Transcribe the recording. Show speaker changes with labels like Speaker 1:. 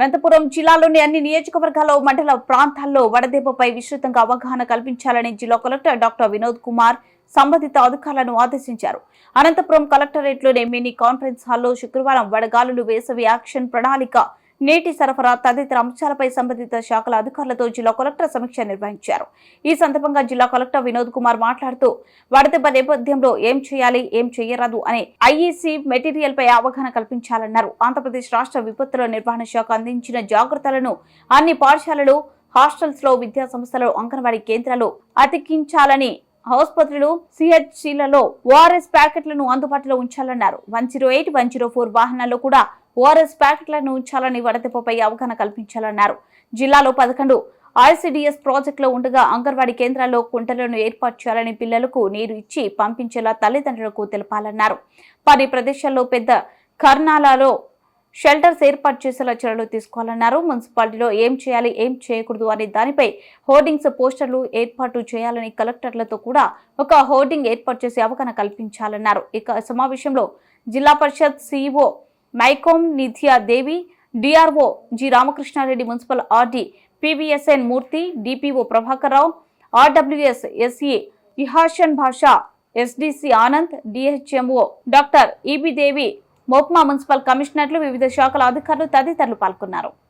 Speaker 1: అనంతపురం జిల్లాలోని అన్ని నియోజకవర్గాల్లో మండల ప్రాంతాల్లో వడదెబ్బపై విస్తృతంగా అవగాహన కల్పించాలని జిల్లా కలెక్టర్ డాక్టర్ వినోద్ కుమార్ సంబంధిత అధికారులను ఆదేశించారు. అనంతపురం కలెక్టరేట్లోని మినీ కాన్ఫరెన్స్ హాల్లో శుక్రవారం వడగాలులు వేసవి యాక్షన్ ప్రణాళిక నీటి సరఫరా తదితర అంశాలపై సంబంధిత శాఖల అధికారులతో జిల్లా కలెక్టర్ సమీక్ష నిర్వహించారు. ఈ సందర్భంగా జిల్లా కలెక్టర్ వినోద్ కుమార్ మాట్లాడుతూ వడదెబ్బ నేపథ్యంలో ఏం చేయాలి ఏం చేయరాదు అనే ఐఈసీ మెటీరియల్ పై అవగాహన కల్పించాలన్నారు. ఆంధ్రప్రదేశ్ రాష్ట్ర విపత్తుల నిర్వహణ శాఖ అందించిన జాగ్రత్తలను అన్ని పాఠశాలలు హాస్టల్స్లో విద్యా సంస్థలు అంగన్వాడీ కేంద్రాలు అతికించాలని ఆసుపత్రులు సిహెచ్సిలలో ఓఆర్ఎస్ ప్యాకెట్లను అందుబాటులో ఉంచాలన్నారు. One zero eight one zero four వాహనాల్లో కూడా ఓఆర్ఎస్ ప్యాకెట్లను ఉంచాలని వడదెబ్బపై అవగాహన కల్పించాలన్నారు. జిల్లాలో పదకొండు ఆర్సీడీఎస్ ప్రాజెక్టులో ఉండగా అంగన్వాడీ కేంద్రాల్లో కుంటలను ఏర్పాటు చేయాలని పిల్లలకు నీరు ఇచ్చి పంపించేలా తల్లిదండ్రులకు తెలపాలన్నారు. పది ప్రదేశాల్లో పెద్ద కర్నాలలో షెల్టర్స్ ఏర్పాటు చేసేలా చర్యలు తీసుకోవాలన్నారు. మున్సిపాలిటీలో ఏం చేయాలి ఏం చేయకూడదు అనే దానిపై హోర్డింగ్స్ పోస్టర్లు ఏర్పాటు చేయాలని కలెక్టర్లతో కూడా ఒక హోర్డింగ్ ఏర్పాటు చేసి అవగాహన కల్పించాలన్నారు. ఇక సమావేశంలో Zilla Parishad CEO మైకోమ్ Nithya Devi DRO G Ramakrishna Reddy municipal RD PVSN Murthy DPO Prabhakar Rao RWS SE Ehsan Basha SDC Anand DHMO doctor E B మోప్మా MEPMA కమిషనర్లు వివిధ శాఖల అధికారులు తదితరులు పాల్గొన్నారు.